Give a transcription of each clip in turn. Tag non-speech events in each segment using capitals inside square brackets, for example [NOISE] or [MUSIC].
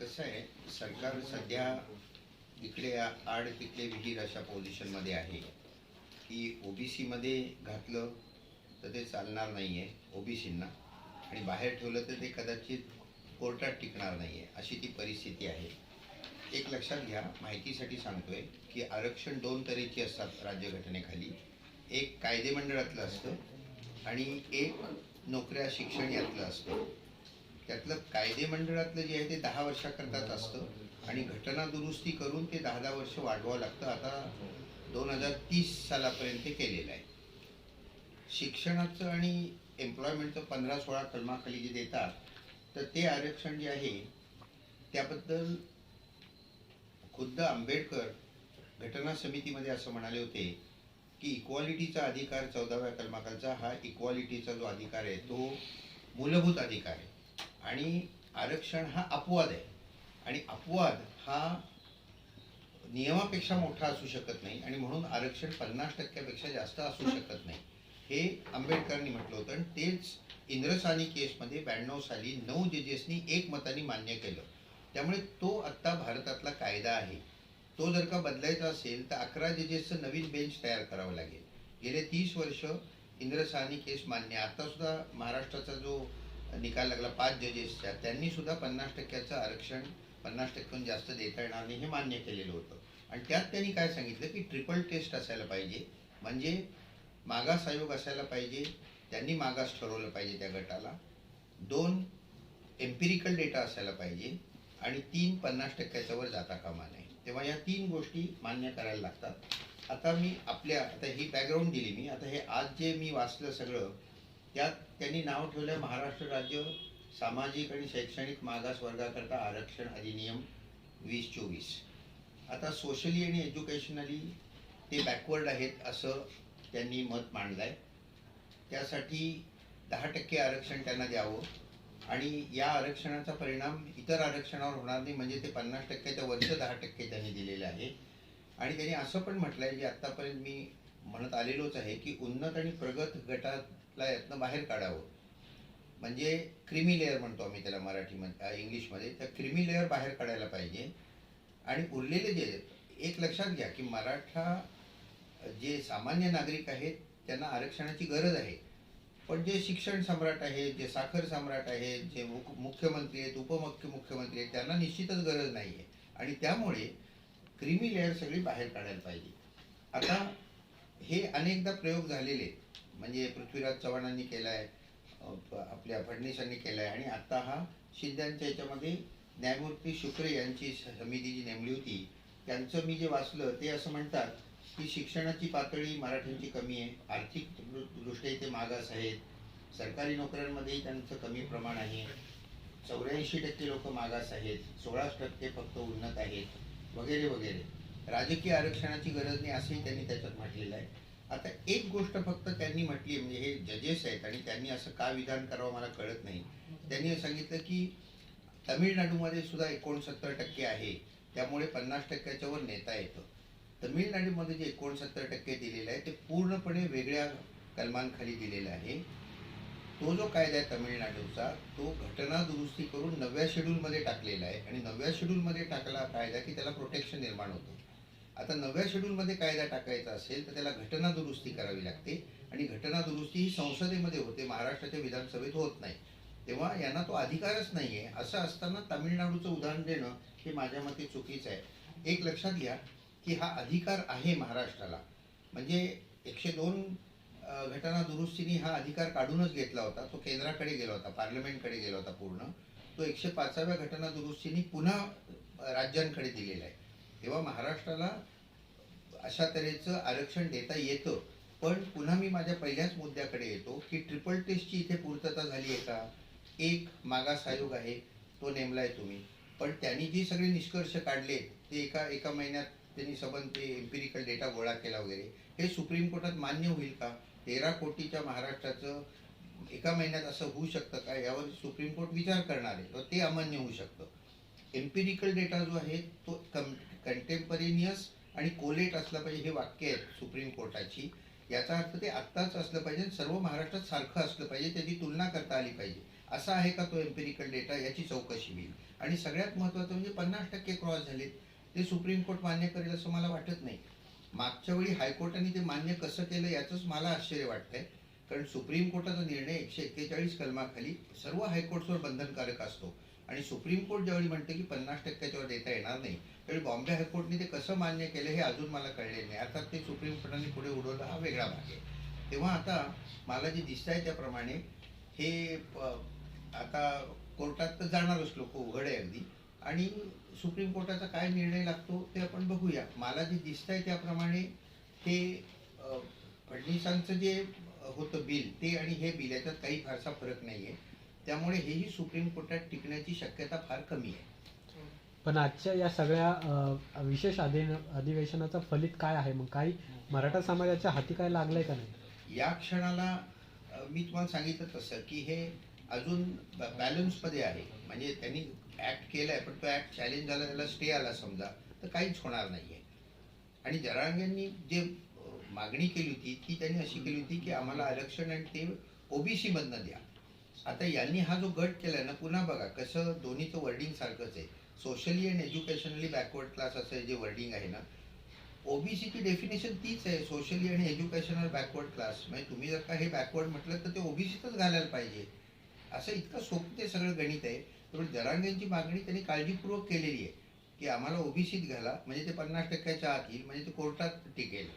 कसं आहे सरकार सध्या इकडे आड तिकडे विहीर अशा पोझिशनमध्ये आहे की ओबीसीमध्ये घातलं तर ते चालणार नाही आहे ओबीसींना आणि बाहेर ठेवलं तर ते कदाचित कोर्टात टिकणार नाही आहे अशी ती परिस्थिती आहे. एक लक्षात घ्या माहितीसाठी सांगतोय की आरक्षण दोन तऱ्हेची असतात राज्यघटनेखाली. एक कायदेमंडळातलं असतं आणि एक नोकऱ्या शिक्षण यातलं असतं. त्यातलं कायदेमंडळातलं जे आहे ते दहा वर्षाकरताच असतं. आणि घटना दुरुस्ती करून ते दहा दहा वर्ष वाढवावं लागतं. आता दोन हजार तीस सालापर्यंत ते केलेलं आहे. शिक्षणाचं आणि एम्प्लॉयमेंटचं पंधरा सोळा कलमाखाली जे देतात तर ते आरक्षण जे आहे त्याबद्दल खुद्द आंबेडकर घटना समितीमध्ये असं म्हणाले होते की इक्वालिटीचा अधिकार चौदाव्या कलमाखालचा हा इक्वालिटीचा जो अधिकार आहे तो मूलभूत अधिकार आहे. आणि आरक्षण हा अपवाद आहे. आणि अपवाद हा नियमापेक्षा मोठा असू शकत नाही आणि म्हणून आरक्षण पन्नास टक्क्यापेक्षा जास्त असू शकत नाही. हे आंबेडकरांनी म्हटलं होतं आणि तेच इंद्रसानी केसमध्ये ब्याण्णव साली नऊ जजेसनी एक मताने मान्य केलं. त्यामुळे तो आत्ता भारतातला कायदा आहे. तो जर का बदलायचा असेल तर अकरा जजेसचं नवीन बेंच तयार करावं लागेल. गेले तीस वर्ष इंद्रसानी केस मान्य आत्तासुद्धा महाराष्ट्राचा जो निकाल लागला. पाच जजेसच्या त्यांनी सुद्धा पन्नास टक्क्याचं आरक्षण पन्नास टक्क्याहून जास्त देता येणार नाही हे मान्य केलेलं होतं. आणि त्यात त्यांनी काय सांगितलं की ट्रिपल टेस्ट असायला पाहिजे. म्हणजे मागास आयोग असायला पाहिजे. त्यांनी मागास ठरवलं पाहिजे त्या गटाला. दोन एम्पिरिकल डेटा असायला पाहिजे. आणि तीन पन्नास टक्क्याच्या वर जाता कामा नये. तेव्हा या तीन गोष्टी मान्य करायला लागतात. आता मी आपल्या आता ही बॅकग्राऊंड दिली मी. आता हे आज जे मी वाचलं सगळं त्यात त्यांनी नाव ठेवलं महाराष्ट्र राज्य सामाजिक आणि शैक्षणिक मागास वर्गाकरता आरक्षण अधिनियम वीस चोवीस. आता सोशली आणि एज्युकेशनली ते बॅकवर्ड आहेत असं त्यांनी मत मांडलं आहे त्यासाठी दहा टक्के आरक्षण त्यांना द्यावं आणि या आरक्षणाचा परिणाम इतर आरक्षणावर होणार नाही म्हणजे ते पन्नास टक्क्याच्या वर्ष दहा टक्के त्यांनी दिलेलं आहे. आणि त्यांनी असं पण म्हटलं आहे जे आत्तापर्यंत मी म्हणत आलेलोच आहे की उन्नत आणि प्रगत गटात ला यातनं बाहेर काढावं. म्हणजे क्रिमी लेअर म्हणतो आम्ही त्याला मराठीमध्ये इंग्लिशमध्ये. त्या क्रिमी लेअर बाहेर काढायला पाहिजे. आणि उरलेले जे एक लक्षात घ्या की मराठा जे सामान्य नागरिक आहेत त्यांना आरक्षणाची गरज आहे. पण जे शिक्षण सम्राट आहेत जे साखर सम्राट आहेत जे मुख- मुख्यमंत्री आहेत उपमुख्य मुख्यमंत्री आहेत त्यांना निश्चितच गरज नाही आहे आणि त्यामुळे क्रिमी लेअर सगळी बाहेर काढायला पाहिजे. आता हे अनेकदा प्रयोग झालेले आहेत. म्हणजे पृथ्वीराज चव्हाणांनी केला आहे आपल्या फडणवीसांनी केला आहे आणि आत्ता हा शिंद्यांच्या याच्यामध्ये न्यायमूर्ती शुक्रे यांची समिती जी नेमली होती त्यांचं मी जे वाचलं ते असं म्हणतात की शिक्षणाची पातळी मराठ्यांची कमी आहे आर्थिक दृष्ट्या ते मागास आहेत सरकारी नोकऱ्यांमध्येही त्यांचं कमी प्रमाण आहे चौऱ्याऐंशी टक्के लोक मागास आहेत सोळा टक्के फक्त उन्नत आहेत वगैरे वगैरे. राजकीय आरक्षणाची गरज नाही असंही त्यांनी त्याच्यात म्हटलेलं आहे. आता एक गोष्ट फक्त त्यांनी म्हटली म्हणजे हे जजेस आहेत आणि त्यांनी असं का विधान करावं मला कळत नाही. त्यांनी सांगितलं की तमिळनाडूमध्ये सुद्धा एकोणसत्तर टक्के आहे. त्यामुळे पन्नास टक्क्याच्या वर नेता येतं. तमिळनाडूमध्ये जे एकोणसत्तर टक्के दिलेलं आहे ते पूर्णपणे वेगळ्या कलमांखाली दिलेलं आहे. तो जो कायदा आहे तमिळनाडूचा तो घटना दुरुस्ती करून नवव्या शेड्यूलमध्ये टाकलेला आहे. आणि नवव्या शेड्यूलमध्ये टाकला कायदा की त्याला प्रोटेक्शन निर्माण होतं. आता नव्या शेड्यूलमध्ये कायदा टाकायचा असेल तर त्याला घटना दुरुस्ती करावी लागते. आणि घटना दुरुस्ती ही संसदेमध्ये होते महाराष्ट्राच्या विधानसभेत होत नाही. तेव्हा यांना तो अधिकारच नाही आहे असं असताना तामिळनाडूचं उदाहरण देणं हे माझ्या मते चुकीचं आहे. एक लक्षात घ्या की हा अधिकार आहे महाराष्ट्राला. म्हणजे एकशे दोन घटना दुरुस्तीने हा अधिकार काढूनच घेतला होता. तो केंद्राकडे गेला होता पार्लमेंटकडे गेला होता पूर्ण. तो एकशे पाचाव्या घटना दुरुस्तीने पुन्हा राज्यांकडे दिलेला आहे. तेव्हा महाराष्ट्राला अशा तऱ्हेचं आरक्षण देता येतं. पण पुन्हा मी माझ्या पहिल्याच मुद्द्याकडे येतो की ट्रिपल टेस्टची इथे पूर्तता झाली आहे का? एक मागास आयोग आहे तो नेमलाय तुम्ही. पण त्यांनी जे सगळे निष्कर्ष काढले ते एका एका महिन्यात त्यांनी सबंध ते एम्पिरिकल डेटा गोळा केला वगैरे हे सुप्रीम कोर्टात मान्य होईल का? तेरा कोटीच्या महाराष्ट्राचं एका महिन्यात असं होऊ शकतं का? यावर सुप्रीम कोर्ट विचार करणार आहे. तर ते अमान्य होऊ शकतं. एम्पिरिकल डेटा जो आहे तो कम कंटेम्परेनियस आणि कोलेट असलं पाहिजे हे वाक्य आहे सुप्रीम कोर्टाची याचा अर्थ ते आत्ताच असलं पाहिजे आणि सर्व महाराष्ट्रात सारखं असलं पाहिजे त्याची तुलना करता आली पाहिजे. असा आहे का तो एम्पिरिकल डेटा याची चौकशी होईल. आणि सगळ्यात महत्त्वाचं म्हणजे पन्नास टक्के क्रॉस झालेत. ते सुप्रीम कोर्ट मान्य करेल असं मला वाटत नाही. मागच्या वेळी हायकोर्टाने ते मान्य कसं केलं याचंच मला आश्चर्य वाटतंय. कारण सुप्रीम कोर्टाचा निर्णय एकशे एक्केचाळीस कलमाखाली सर्व हायकोर्ट्सवर बंधनकारक असतो. आणि सुप्रीम कोर्ट ज्यावेळी म्हणते की पन्नास टक्क्याच्यावर देता येणार नाही त्यावेळी बॉम्बे हायकोर्टने ते कसं मान्य केलं हे अजून मला कळलेलं नाही. अर्थात ते सुप्रीम कोर्टाने पुढे उडवलं हा वेगळा भाग आहे. तेव्हा आता मला जे दिसत आहे त्याप्रमाणे हे आता कोर्टात तर जाणारच लोक उघड आहे अगदी. आणि सुप्रीम कोर्टाचा काय निर्णय लागतो ते आपण बघूया. मला जे दिसत आहे त्याप्रमाणे हे फडणवीसांचं जे होतं बिल ते आणि हे बिल याच्यात काही फारसा फरक नाही आहे त्यामुळे हेही सुप्रीम कोर्टात टिकण्याची शक्यता फार कमी आहे. पण आजच्या या सगळ्या अ, विशेष अधि अधिवेशनाचं फलित काय आहे? मग काही मराठा समाजाच्या हाती काय लागलंय का नाही? या क्षणाला अ, मी तुम्हाला सांगितलं तसं की हे अजून बॅलन्समध्ये आहे. म्हणजे त्यांनी ऍक्ट केलाय पण तो ऍक्ट चॅलेंज झाला त्याला स्टे आला समजा तर काहीच होणार नाहीये. आणि जरांगेंनी जे अ, मागणी केली होती ती त्यांनी अशी केली होती की आम्हाला आरक्षण आणि ते ओबीसी मधनं द्या. आता यांनी हा जो गट केलाय ना पुन्हा बघा कसं दोन्हीचं वर्डिंग सारखंच आहे. Socially and educationally backward class असं जे वर्डिंग आहे ना ओबीसीची डेफिनेशन तीच आहे सोशली आणि एज्युकेशनल बॅकवर्ड क्लास म्हणजे तुम्ही जर का हे बॅकवर्ड म्हटलं तर ते ओबीसीतच घालायला पाहिजे. असं इतकं सोपं ते सगळं गणित आहे. त्यामुळे जरांगेंची मागणी त्यांनी काळजीपूर्वक केलेली आहे की आम्हाला ओबीसीत घाला. म्हणजे ते पन्नास टक्क्याच्या आत येईल म्हणजे ते कोर्टात टिकेल.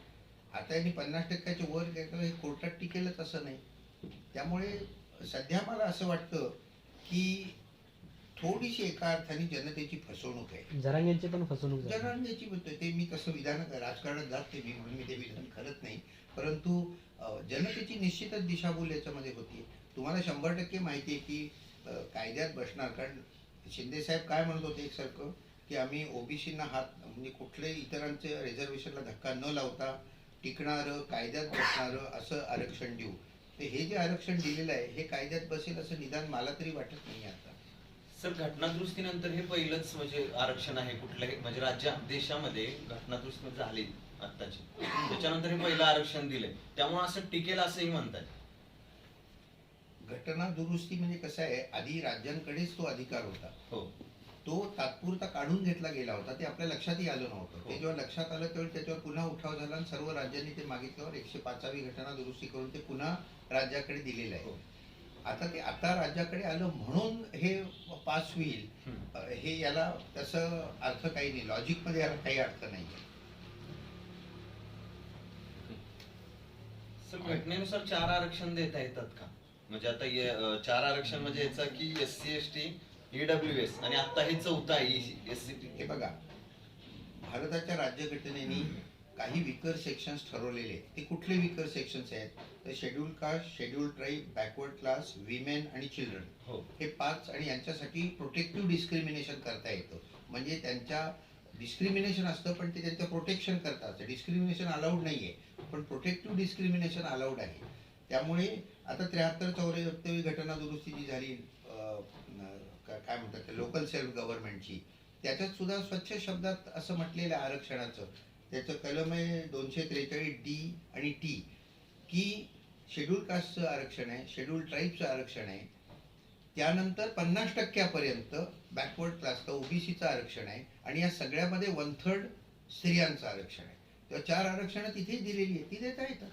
आता यांनी पन्नास टक्क्याच्या वर घेतलं हे कोर्टात टिकेलच असं नाही. त्यामुळे सध्या मला असं वाटतं की थोडीशी एका अर्थाने जनतेची फसवणूक आहे. जरांगेंची पण फसवणूक झाली. जरांगेची म्हणतोय ते मी तसं विधान राजकारणात जात नाही मी म्हणून मी ते विधान करत नाही. परंतु जनतेची निश्चितच दिशाभूल याच्यामध्ये होती तुम्हाला शंभर टक्के माहिती आहे की कायद्यात बसणार. कारण शिंदे साहेब काय म्हणत होते एकसारखं? की आम्ही ओबीसींना हात म्हणजे कुठल्याही इतरांच्या रिझर्वेशनला धक्का न लावता टिकणारं कायद्यात बसणारं असं आरक्षण देऊ. तर हे जे आरक्षण दिलेलं आहे हे कायद्यात बसेल असं निदान मला तरी वाटत नाही आता. सर घटनादुरुस्तीनंतर हे पहिलंच म्हणजे आरक्षण आहे कुठल्याही म्हणजे राज्या देशामध्ये घटनादुरुस्ती झाली आत्ताची. त्याच्यानंतर हे पहिलं आरक्षण दिलंय. त्यामुळे असं टिकेल असंही म्हणतात घटना दुरुस्ती म्हणजे कसं आहे? आधी राज्यांकडेच तो अधिकार होता. हो. तो तात्पुरता काढून घेतला गेला होता. ते आपल्या लक्षातही आलं नव्हतं. ते हो. जेव्हा लक्षात आलं तेव्हा त्याच्यावर पुन्हा उठाव झाला आणि सर्व राज्यांनी ते मागितल्यावर एकशे पाचावी घटना दुरुस्ती करून ते पुन्हा राज्याकडे दिलेलं आहे. हो. आता ते आता राज्याकडे आलं म्हणून हे पास होईल. हे याला तसं अर्थ काही नाही. लॉजिकमध्ये याला काही अर्थ नाही सर घटनेनुसार चार आरक्षण देता येतात का? म्हणजे आता अं, चार आरक्षण म्हणजे याचा की S C S T E W S आणि आता हे चौथा आहे एस सी टी हे बघा. भारताच्या राज्यघटनेने काही विकर सेक्शन्स ठरवलेले आहेत. ते कुठले विकर सेक्शन्स आहेत? तर schedule caste schedule tribe backward class women आणि चिल्ड्रन हो. हे पाच आणि यांच्यासाठी प्रोटेक्टिव्ह डिस्क्रिमिनेशन करता येतं. म्हणजे त्यांच्या डिस्क्रिमिनेशन असतं पण ते त्यांचं प्रोटेक्शन करतात. डिस्क्रिमिनेशन अलाउड नाही आहे पण प्रोटेक्टिव्ह डिस्क्रिमिनेशन अलाउड आहे. त्यामुळे आता त्र्याहत्तर चौऱ्याहत्तरवी घटना दुरुस्ती जी झाली काय म्हणतात लोकल सेल्फ गव्हर्नमेंटची त्याच्यात सुद्धा स्वच्छ शब्दात असं म्हटलेलं आरक्षणाचं. त्याचं कलम आहे दोनशे त्रेचाळीस डी आणि टी. की शेड्यूल कास्टचं आरक्षण आहे शेड्यूल ट्राईबचं आरक्षण आहे. त्यानंतर पन्नास टक्क्यापर्यंत बॅकवर्ड क्लासचं ओबीसीचं आरक्षण आहे आणि या सगळ्यामध्ये वन थर्ड स्त्रियांचं आरक्षण आहे. तेव्हा चार आरक्षणं तिथेच दिलेली आहे ती देता येतात.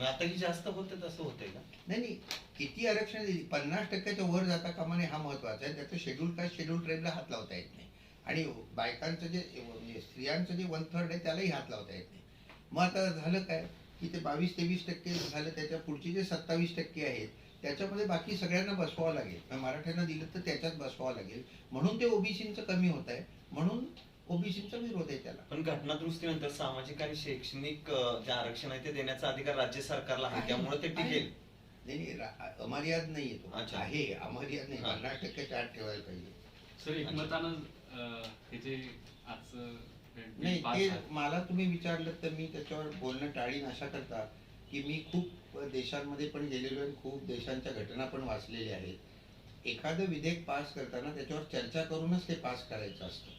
आता जास्त होते तसं होतंय का? नाही नाही. किती आरक्षण दिली? पन्नास टक्क्याच्या वर जाता कामा नये हा महत्त्वाचा आहे. त्याचं शेड्यूल कास्ट शेड्यूल ट्राईबला हात लावता येत नाही. आणि बायकांचं जे म्हणजे स्त्रियांचं जे वन थर्ड आहे त्यालाही हात लावता येत नाही. मग आता झालं काय? की ते बावीस तेवीस टक्के झालं त्याच्या पुढचे जे सत्तावीस टक्के आहेत त्याच्यामध्ये बाकी सगळ्यांना बसवावं लागेल. मराठ्यांना दिलं तर त्याच्यात बसवावं लागेल. म्हणून ते ओबीसीचं कमी होत आहे. म्हणून ओबीसीचा विरोध आहे त्याला. पण घटनादुरुस्तीनंतर सामाजिक आणि शैक्षणिक जे आरक्षण आहे ते देण्याचा अधिकार राज्य सरकारला आहे. त्यामुळे ते टिकेल. नाही अमर्याद नाही येतो अच्छा. आहे अमर्याद नाही. हा. पन्नास टक्क्याच्या आत ठेवायला पाहिजे. सर एकमतानं आजचं नाही ते मला तुम्ही विचारलं तर मी त्याच्यावर बोलणं टाळीन अशा करता की मी खूप देशांमध्ये पण गेलेलो आहे खूप देशांच्या घटना पण वाचलेल्या आहेत. एखादं विधेयक पास करताना त्याच्यावर चर्चा करूनच ते पास करायचं असतं.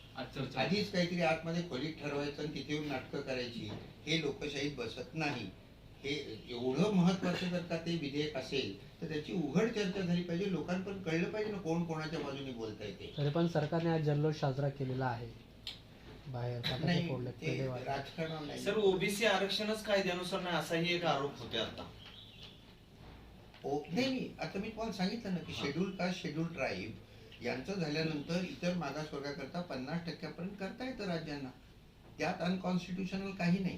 आधीच काहीतरी आतमध्ये खोलीत ठरवायचं आणि तिथे येऊन नाटकं करायची हे लोकशाहीत बसत नाही. हे एवढं महत्वाचं जर का ते विधेयक असेल तर त्याची उघड चर्चा झाली पाहिजे. लोकांपर्यंत कळलं पाहिजे ना कोण कोणाच्या बाजूने बोलता येते तरी पण सरकारने आज जल्लोष साजरा केलेला आहे. बाहेर फटाके नाही फोडले ते पेढे वाटले. राजकारण नाही. सर ओबीसी आरक्षणच कायद्यानुसार नाही असाही एक आरोप होते आता. ओ नाही नाही आता मी तुम्हाला सांगितलं ना की शेड्यूल कास्ट शेड्यूल ट्राईब यांचं झाल्यानंतर इतर मागासवर्गाकरता पन्नास टक्क्यापर्यंत करता येतं राज्यांना. त्यात अनकॉन्स्टिट्युशनल काही नाही.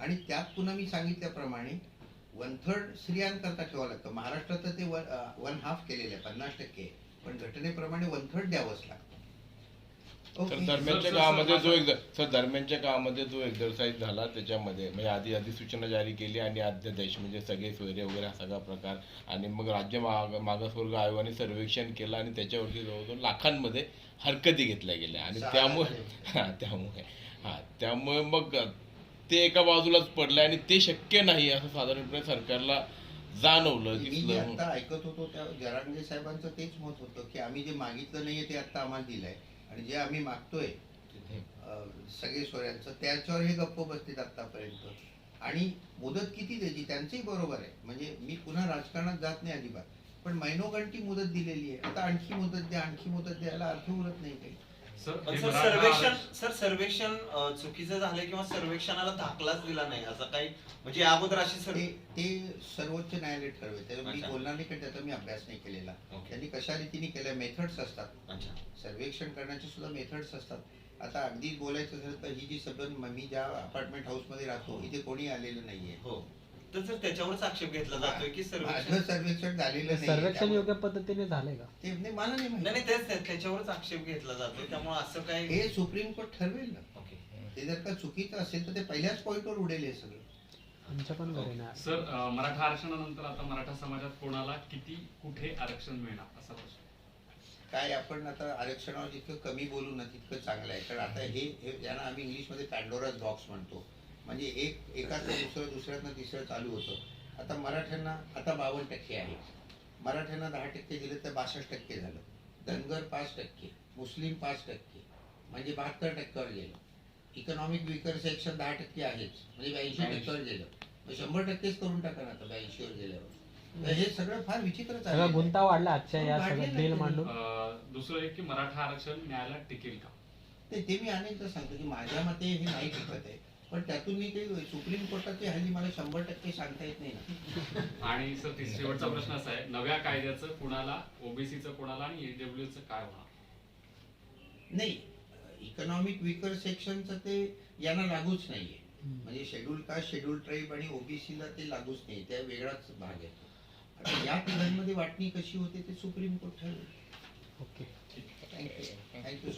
आणि त्यात पुन्हा मी सांगितल्याप्रमाणे वन थर्ड स्त्रियांकरता ठेवावं लागतं. महाराष्ट्रात ते वन वन हाफ केलेलं आहे पन्नास टक्के. पण घटनेप्रमाणे वन थर्ड द्यावंच लागतं. तर. दरम्यानच्या सर, काळामध्ये सर, जो एक सर दरम्यानच्या काळामध्ये जो एक्झरसाइज झाला त्याच्यामध्ये म्हणजे आधी अधिसूचना जारी केली आणि अध्यादेश म्हणजे सगळे सोयरे वगैरे हा सगळा प्रकार आणि मग राज्य माग मागासवर्ग आयोगाने सर्वेक्षण केलं आणि त्याच्यावरती जवळजवळ लाखांमध्ये हरकती घेतल्या गेल्या. आणि त्यामुळे. हा त्यामुळे हा त्यामुळे मग ते एका बाजूलाच पडलं आणि ते शक्य नाही असं साधारणपणे सरकारला जाणवलं मी जे दिसलं आता ऐकत होतो त्या जरांगे साहेबांचं तेच मत होतं की आम्ही जे मागितलं नाहीये ते आता आम्हाला दिलंय. आणि जे आम्ही मागतोय अं, सगळे सोयऱ्यांचं त्याच्यावर हे गप्प बसतील आतापर्यंत. आणि मुदत किती द्यायची त्यांचंही बरोबर आहे. म्हणजे मी पुन्हा राजकारणात जात नाही अजिबात. पण महिनोगंठी मुदत दिलेली आहे. आता आणखी मुदत द्या आणखी मुदत द्यायला अर्थ उरत नाही काही. पण सर सर्वेक्षण सर सर्वेक्षण अं, चुकीचं झालं किंवा सर्वेक्षणाला दाखलाच दिला नाही. असं काही म्हणजे अगोदर अशी सर ते ते सर्वोच्च न्यायालय ठरवेल. त्याला मी अच्छा. बोलणार नाही कारण त्याचा मी अभ्यास नाही केलेला. ओके. त्यांनी कशा रीतीने केल्या? मेथड्स असतात. अच्छा. सर्वेक्षण करण्याचे सुद्धा मेथड्स असतात. आता अगदी बोलायचं झालं तर ही जी सदन मी ज्या अपार्टमेंट हाऊसमध्ये राहतो इथे कोणी आलेलं नाहीये. हो. तर सर त्याच्यावरच आक्षेप घेतला जातोय की सर्वेक्षण माझं सर्वेक्षण झालेलं नाही सर्वेक्षण योग्य पद्धतीने झाले का? ते नाही, मला नाही नाही माहिती. नाही तेच तेच, त्याच्यावरच आक्षेप घेतला जातोय. त्यामुळे असं काही हे सुप्रीम कोर्ट ठरवेल ना. ओके. ते जर का चुकीचं असेल तर ते पहिल्याच पॉईंटवर उडेल हे सगळं. आमच्या पण घरी नाही. आलं. सर अं, मराठा आरक्षणानंतर आता मराठा समाजात कोणाला किती कुठे आरक्षण मिळणार? असा प्रश्न. काय आपण आता आरक्षणावर जितकं कमी बोलू ना तितकं चांगलं आहे. कारण आता हे हे- यांना आम्ही इंग्लिशमध्ये पॅन्डोराज बॉक्स म्हणतो. म्हणजे एक एकाचं दुसरं दुसऱ्यातनं तिसरं चालू होतं. आता मराठ्यांना आता बावन्न टक्के आहे. मराठ्यांना दहा टक्के दिलं तर बासष्ट टक्के झालं. धनगर पाच टक्के मुस्लिम पाच टक्के म्हणजे बहात्तर टक्क्यावर गेलं. इकॉनॉमिक विकर सेक्शन दहा टक्के आहेच म्हणजे ब्याऐंशी टक्क्यावर गेलं. मग शंभर टक्केच करून टाका ना आता ब्याऐंशीवर गेल्यावर. तर हे सगळं फार विचित्र सगळा चाललंय. गुंता वाढला आजच्या या सगळ्या आहे. मांडून. अं, दुसरं एक की मराठा आरक्षण न्यायालयात टिकेल का? ते ते मी अनेकदा सांगतो की माझ्या मते हे नाही टिकत आहे. पण त्यातून मी ते सुप्रीम कोर्टाचे हल्ली मला शंभर टक्के सांगता येत नाही ना. [LAUGHS] आणि सर शेवटचा प्रश्न असा आहे नव्या कायद्याचं कुणाला ओबीसीचं कोणाला आणि ईडब्ल्यूचं काय होणार? नाही इकॉनॉमिक विकर सेक्शनचं ते यांना लागूच नाहीये. म्हणजे शेड्यूल कास्ट शेड्यूल ट्राईब आणि ओबीसीला ते लागूच नाही त्या वेगळाच भाग आहे. आता या तिघांमध्ये वाटणी कशी होते ते सुप्रीम कोर्ट ठरवेल. Okay. Thank you thank you